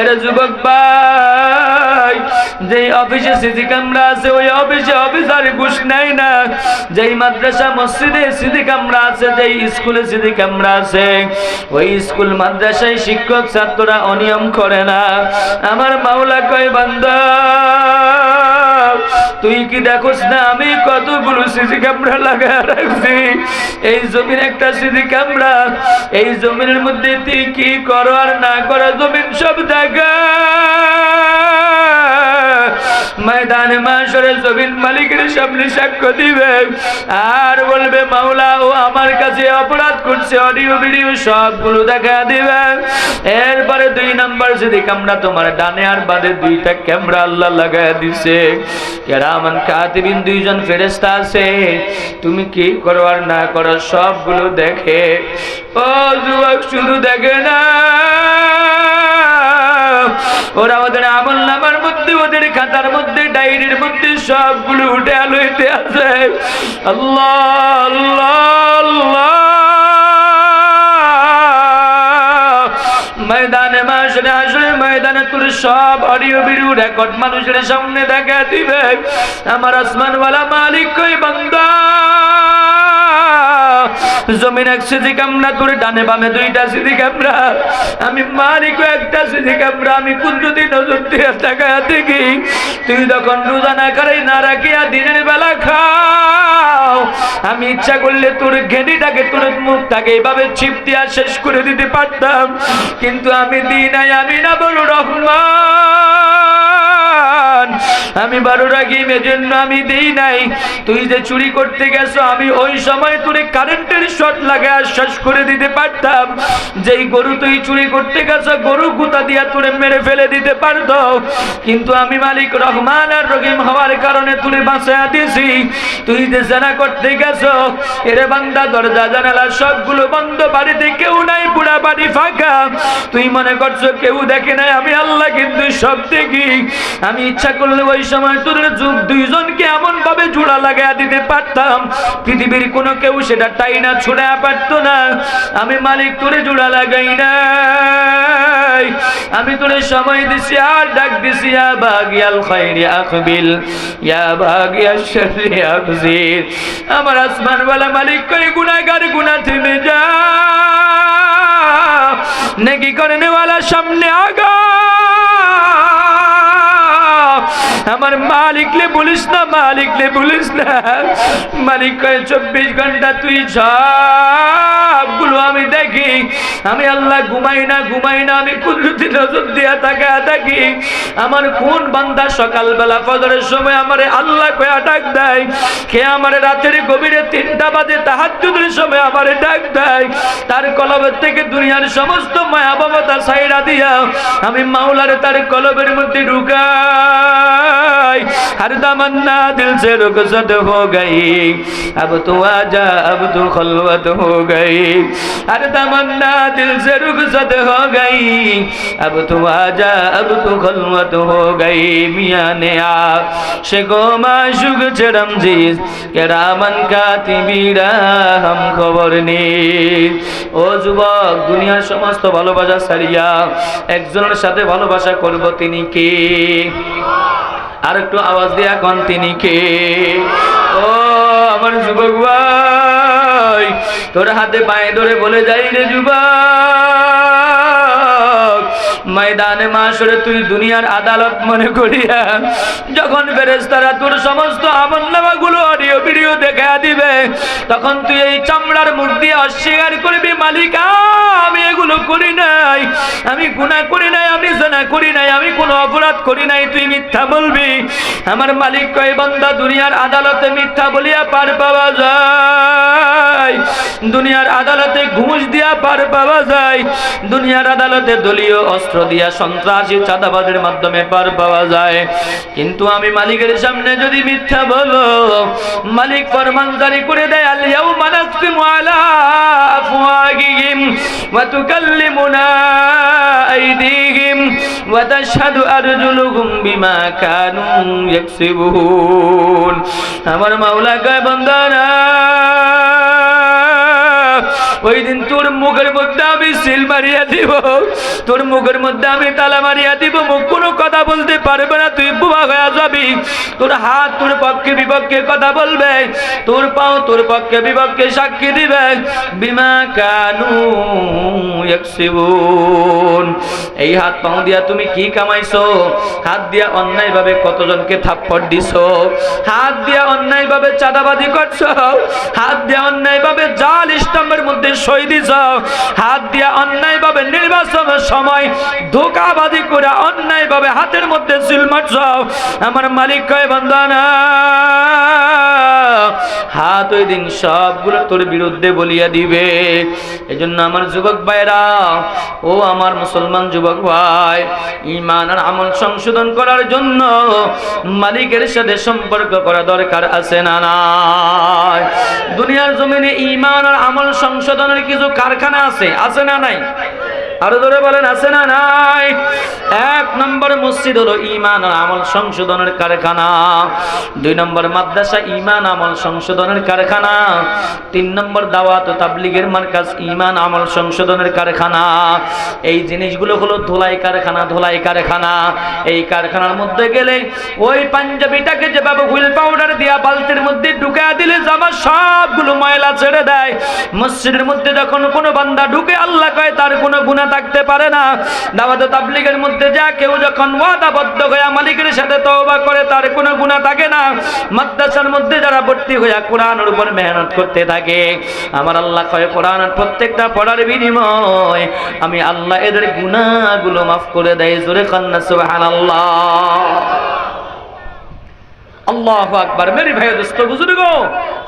এরা যুবক ভাই যে অফিসে সিসি কামরা আছে, ওই অফিসে অফিসার ঘুষ নেয় না। যেই মাদ্রাসা মসজিদে সিসি কামরা আছে, যেই স্কুলে সিসি কামরা আছে, ওই স্কুল মাদ্রাসায় শিক্ষক, ছাত্ররা অনিয়ম করে না। আমার মাওলা কয়, বান্দা তুই কি দেখোস না আমি কতগুলো সিসি ক্যামেরা লাগায় রাখছি? এই জমির একটা সিসি ক্যামেরা, এই জমিনের মধ্যে তুই কি করো আর না করো জমিন সব দেখা। ময়দানে মাসরে জমিন মালিকের সামনে সাক্ষ্য দিবে। আর বলবে, মাওলা, ও আমার কাছে অপরাধ করছে অডিও ভিডিও সবগুলো দেখা দিবে। এরপরে দুই নাম্বার যদি আমরা তোমার ডানে আর বাদে দুইটা ক্যামেরা আল্লাহ লাগায় দিছে। কেরামান কাতিবিন দুইজন ফেরেস্তা আছে। তুমি কি করো আর না করো সবগুলো দেখে? ও যুবক, শুধু দেখে না। ওরা ওদের আমল নামার মধ্যে, ওদের খাতার মধ্যে, ডায়েরির মধ্যে সবগুলো উঠে আলোইতে আছে আল্লাহ আল্লাহ আল্লাহ। ময়দানে মাসরে আসলে ময়দানে তোর সব অডিও ভিডিও রেকর্ড মানুষের সামনে দেখা দিবে। আমার আসমানওয়ালা মালিক কই বান্দা? জমিন এক সিধি কামরা তোর ডানে বামে দুইটা সিধি কামরা। আমি মালিক একটা সিধি কামরা, আমি কুন্দুতি নজর দিয়ে টাকা দেখি, তুই তখন রোজা না খারাই না রাখিয়া দিনের বেলা খাও। আমি ইচ্ছা করলে তোর ঘেনিটাকে তোর মুখটাকে এইভাবে ছিপ দিয়া শেষ করে দিতে পারতাম। কিন্তু আমি দিই নাই আমি না বড় রহমান। আমি বারো রাগিম, এজন্য আমি দেই নাই। তুই যে চুরি করতে গেছো, আমি ওই সময় তোরে কারেন্টের শট লাগে শেষ করে দিতে পারতাম। যেই গরু তুই চুরি করতে গেছো, গরু গুতা দিয়া তোরে মেরে ফেলে দিতে পারতো। কিন্তু আমি মালিক রহমান আর রহিম হওয়ার কারণে তুলে বাঁচাইয়া দিয়েছি। তুই যে জানা করতে গেছো, এরে বান্দা, দরজা, জানালা সবগুলো বন্ধ, বাড়িতে কেউ নাই, পুরা বাড়ি ফাঁকা। তুই মনে করছ কেউ দেখে নাই, আমি আল্লাহ কিন্তু সব দেখি। আমি ইচ্ছা করলে ওই সময় তোর যুগ দুইজনকে এমন ভাবে জোড়া লাগাইয়া দিতে পারতাম। পৃথিবীর কোনো কেউ সেটা টাই না ছুড়া পারতো না। আমি মালিক, তোরে জোড়া লাগাই নাই। আমি তোরে সময় দিছি, আর ডাক দিছি, ইয়া বাগিয়াল খাইরি আকবিল, ইয়া বাগিয়াল শাররি আকজির আমার আসমান ওয়ালা মালিক কই, গুনাহগার গুনাহ থেমে যা। নেকি করনে ওয়ালা সামনে আগা। আমার মালিকলে বলিস না মালিকলে বলিস না। মালিক কয়ে, চব্বিশ ঘণ্টা তুই সবগুলো আমি দেখি। আমি আল্লাহ ঘুমাই না ঘুমাই না আমি কুদরতি নজর দিয়া থাকা থাকি আমার কোন বান্দা সকালবেলা ফজরের সময় আমার আল্লাহ কয়া ডাক দেয় কে আমার রাতের গভীরে তিনটা বাজে তাহাজ্জুদের সময় আমার ডাক দেয় তার কলবের থেকে দুনিয়ার সমস্ত মায়া মমতা সাইরা দিয়া আমি মাওলার তার কলবের মধ্যে ঢুকাই हर तमन्ना दिल से रुखसत हो गई अब तो आजा अब तो खलवत हो गई हर तमन्ना दिल से रुखसत हो गई अब तो आजा अब तो खलवत हो गई मियाँ ने आप शेखो माशुक चरम जीज के रामन का তিমিরা হাম খবর নেই ও যুবক দুনিয়ার সমস্ত ভালোবাসা সারিয়া একজনের সাথে ভালোবাসা করব তিনি কে আর একটু আওয়াজ দিয়ে এখন তিনি কে ও আমার যুবক ভাই, তোর হাতে পায়ে ধরে বলে যাই রে যুবক। ময়দানে মাসরে তুই দুনিয়ার আদালত মনে করিয়া যখন ফেরেস্তারা তোর সমস্ত আমল নামাগুলো অডিও ভিডিও দেখা দিবে, তখন তুই এই চামড়ার মুখ দিয়ে অস্বীকার করবি, মালিকা, আমি এগুলো করি নাই, আমি গুণা করি নাই, আমি জানা করি নাই, আমি কোনো অপরাধ করি নাই, তুই মিথ্যা বলবি। আমার মালিক কয়, বান্দা, দুনিয়ার আদালতে মিথ্যা বলিয়া পার পাওয়া যায়। দুনিয়ার আদালতে ঘুষ দিয়া পার পাওয়া যায়। দুনিয়ার আদালতে দলীয় অস্ত্র দিয়া সন্ত্রাসী চাঁদাবাদের মাধ্যমে পার পাওয়া যায়। কিন্তু আমি মালিকের সামনে যদি মিথ্যা বলো, মালিক ফরমান জারি করে দেয়, আল ইয়াউমা নাসফিমু আলা আফওয়াহিহিম ওয়া তুকাল্লিমুনা আইদিহিম। আমার মাওলা কয় বান্দারা, ওই দিন তোর মুখের মধ্যে আমি সিল মারিয়া দিব, তোর মুখের মধ্যে আমি তালা মারিয়া দিব, মুখ কোনো কথা বলতে পারবে না, তুই বুবা হয়ে যাবি। তোর হাত তোর পক্ষে বিপক্ষে কথা বলবে, তোর পাও তোর পক্ষে বিপক্ষে সাক্ষী দিবে। বিমা কানু ইয়াকসিবুন। এই হাত পাও দিয়া তুমি কি কামাইছো? হাত দিয়া অন্যায় ভাবে কতজনকে থাপ্পড় দিছো? হাত দিয়া অন্যায় ভাবে চাঁদাবাজি করছ? হাত দিয়া অন্যায় ভাবে জাল স্তম্ভের মধ্যে সই দিছ? হাত দিয়া অন্যায় ভাবে নির্বাচনের সময় ধোকাবাজি করে অন্যায় ভাবে হাতের মধ্যে সিল মারছ? আমার মালিক কয় বন্দানা হাত ওই দিন সবগুলো তোর বিরুদ্ধে বলিয়া দিবে। এজন্য আমার যুবক ভাইরা ও আমার মুসলমান যুবক ভাই ইমান আর আমল সংশোধন করার জন্য মালিকের সাথে সম্পর্ক করা দরকার আছে না নাই? দুনিয়ার জমিনে ইমান আর আমল সংশোধনের কিছু কারখানা আছে আছে না নাই? আরও ধরে বলেন, আছে না নাই? এক নম্বর মসজিদ হলো ইমান আমল সংশোধনের কারখানা। দুই নম্বর মাদ্রাসা ইমান আমল সংশোধনের কারখানা। তিন নম্বর দাওয়াত তাবলিগের মার্কাজ ইমান আমল সংশোধনের কারখানা। এই জিনিসগুলো হলো ধোলাই কারখানা ধোলাই কারখানা। এই কারখানার মধ্যে গেলে ওই পাঞ্জাবিটাকে যেভাবে হুইল পাউডার দিয়া বালতির মধ্যে ঢুকা দিলে জামা সবগুলো ময়লা ছেড়ে দেয়। মসজিদের মধ্যে যখন কোনো বান্দা ঢুকে, আল্লাহ কয়, তার কোনো গুণা থাকতে পারে না। দাওয়াতে তাবলিগের মধ্যে যা কেউ যখন ওয়াদাবদ্ধ হয়ে মালিকের সাথে তওবা করে, তার কোনো গুণা থাকে না। মাদ্রাসার মধ্যে যারা ভর্তি হয়ে কোরআনের উপর মেহনত করতে থাকে, আমার আল্লাহ কয়, কোরআনের প্রত্যেকটা পড়ার বিনিময় আমি আল্লাহ এদের গুণাগুলো মাফ করে দেয় জোরে কান্না সুবহানাল্লাহ। আল্লাহ আকবার। ভাই দোস্ত, বুজুর্গ,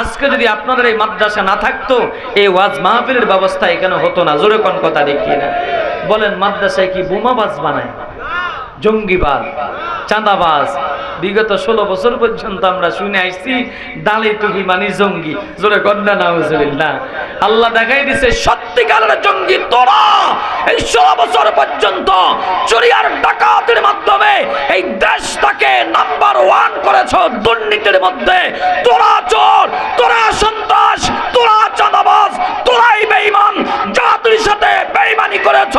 আজকে যদি আপনাদের এই মাদ্রাসা না থাকতো, এই ওয়াজ মাহফিলের ব্যবস্থা এখানে হতো না। জোরে কোন কথা না। বলেন, মাদ্রাসায় কি বানায়? জঙ্গিবাজ চাঁদাবাজ। বিগত ষোলো বছর পর্যন্ত আমরা শুনে আসছি ডালে টুপি মানি জঙ্গি। জোরে কন্যা না না আল্লাহ দেখাই দিছে, সত্যিকারের জঙ্গি তোরা। এই ষোলো বছর পর্যন্ত চুরি আর ডাকাতের মাধ্যমে এই দেশটাকে ওয়ান করেছ দুর্নীতির মধ্যে? তোরা চোর, তোরা সন্ত্রাস, তোরা চাঁদাবাজ, তোরাই বেঈমান। জাতির সাথে বেঈমানি করেছ।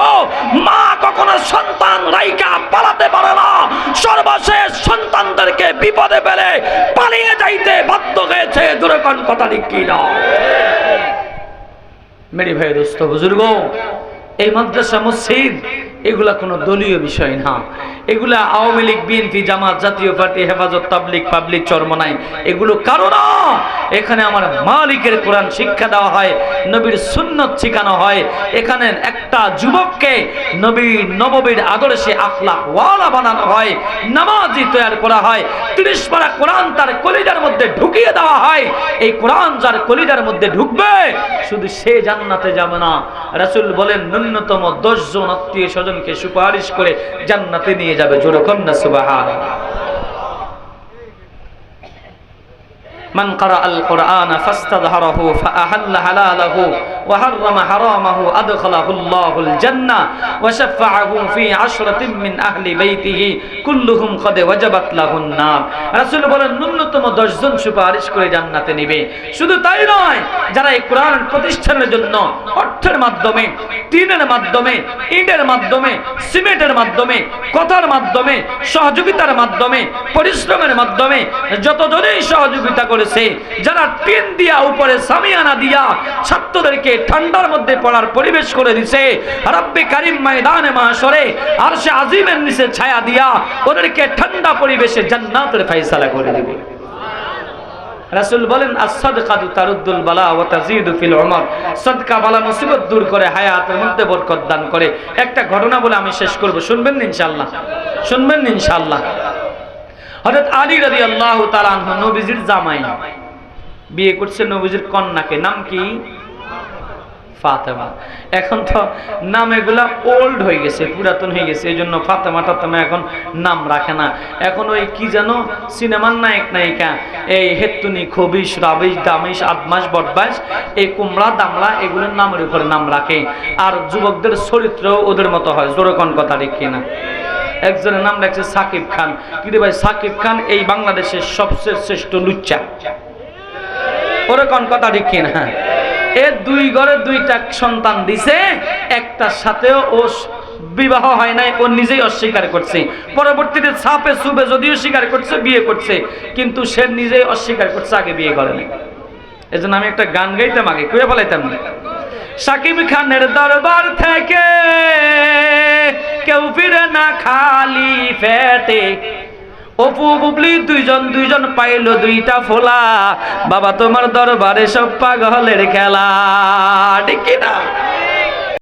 মা কখনো সন্তান রাইকা পালাতে পারে না। সর্বশেষ সন্তানদেরকে বিপদে ফেলে পালিয়ে যাইতে বাধ্য হয়েছে। দুরকম কথা কি না? মেরি ভাই, দোস্ত, বুজুর্গ, এই মাদ্রাসা মসজিদ এগুলা কোনো দলীয় বিষয় না। এগুলা আওয়ামী লীগ, বিএনপি, জামাত, জাতীয় পার্টি, হেফাজত তাবলিক পাবলিক চরমনাই, এগুলো কারও না। এখানে আমার মালিকের কোরআন শিক্ষা দেওয়া হয়, নবীর সুন্নত শেখানো হয়। এখানে একটা যুবককে নবী নববীর আদর্শে আখলাক ওয়ালা বানানো হয়, নামাজি তৈরি করা হয়, তিরিশ পারা কোরআন তার কলিজার মধ্যে ঢুকিয়ে দেওয়া হয়। এই কোরআন যার কলিজার মধ্যে ঢুকবে, শুধু সে জান্নাতে যাবে না। রাসূল বলেন, ন্যূনতম দশ জন আত্মীয় স্বজনকে সুপারিশ করে জান্নাতে নিয়ে যাবে। জোরে কন্যা من قرأ القرآن فاستظهره فأحل حلاله وحرم حرامه أدخله الله الجنة وشفعه في عشرة من أهل بيته كلهم قد وجبت له النار রাসূল বলেন ন্যূনতম 10 জন সুপারিশ করে জান্নাতে নেবে শুধু তাই নয় যারা এই কোরআন প্রতিষ্ঠানের জন্য অর্থের মাধ্যমে টিনের মাধ্যমে ইটের মাধ্যমে সিমেন্টের মাধ্যমে কথার মাধ্যমে সহযোগিতার মাধ্যমে পরিশ্রমের মাধ্যমে যতজনেই সহযোগিতা করেছে, যারা টিন দিয়া উপরে সামিয়ানা দিয়া ছাত্রদেরকে ঠান্ডার মধ্যে পড়ার পরিবেশ করে দিছে, রব্বে কারিম ময়দানে মাসরে আর সে আজিমের নিচে ছায়া দিয়া ওদেরকে ঠান্ডা পরিবেশে জান্নাতের ফাইসালা করে দিবে। রাসূল বলেন মুসিবত দূর করে একটা ঘটনা বলে আমি শেষ করব। শুনবেন শুনবেন না ইনশাআল্লাহ? হযরত আলী রাদিয়াল্লাহু তাআলা আনহু নবীজির জামাই। বিয়ে করছে নবীজির কন্যাকে। নাম কি? ফাতেমা। এখন তো নাম এগুলা ওল্ড হয়ে গেছে, পুরাতন হয়ে গেছে। এই জন্য ফাতেমা টাতেমা এখন নাম রাখে না। এখন ওই কি জানো সিনেমার নায়ক, নায়িকা, এই হেত্তুনি খবিস রাবিশ, দামিশ আদমাস বটবাস এই কুমড়া দামড়া এগুলোর নামের উপরে নাম রাখে। আর যুবকদের চরিত্র ওদের মতো হয়। জোরকন কথা রেখে না একজনের নাম রাখছে সাকিব খান। কিন্তু ভাই, সাকিব খান এই বাংলাদেশের সবচেয়ে শ্রেষ্ঠ লুচ্চা। ওরকম কথা ঠিক না এ দুই ঘরে দুইটা সন্তান দিছে, একটার সাথেও ও বিবাহ হয় নাই, ও নিজেই অস্বীকার করছে। পরবর্তীতে ছাপে সুবে যদিও স্বীকার করছে, বিয়ে করছে, কিন্তু সে নিজেই অস্বীকার করছে, আগে বিয়ে করে নাই। এজন্য আমি একটা গান গাইতাম আগে কুয়ে ফেলাইতাম না। সাকিব খানের দরবার থেকে কেউ ফিরে না খালি ফেটে। অপু বুবলি দুইজন দুইজন পাইলো দুইটা ফোলা। বাবা তোমার দরবারে সব পাগলের খেলা। ঠিক না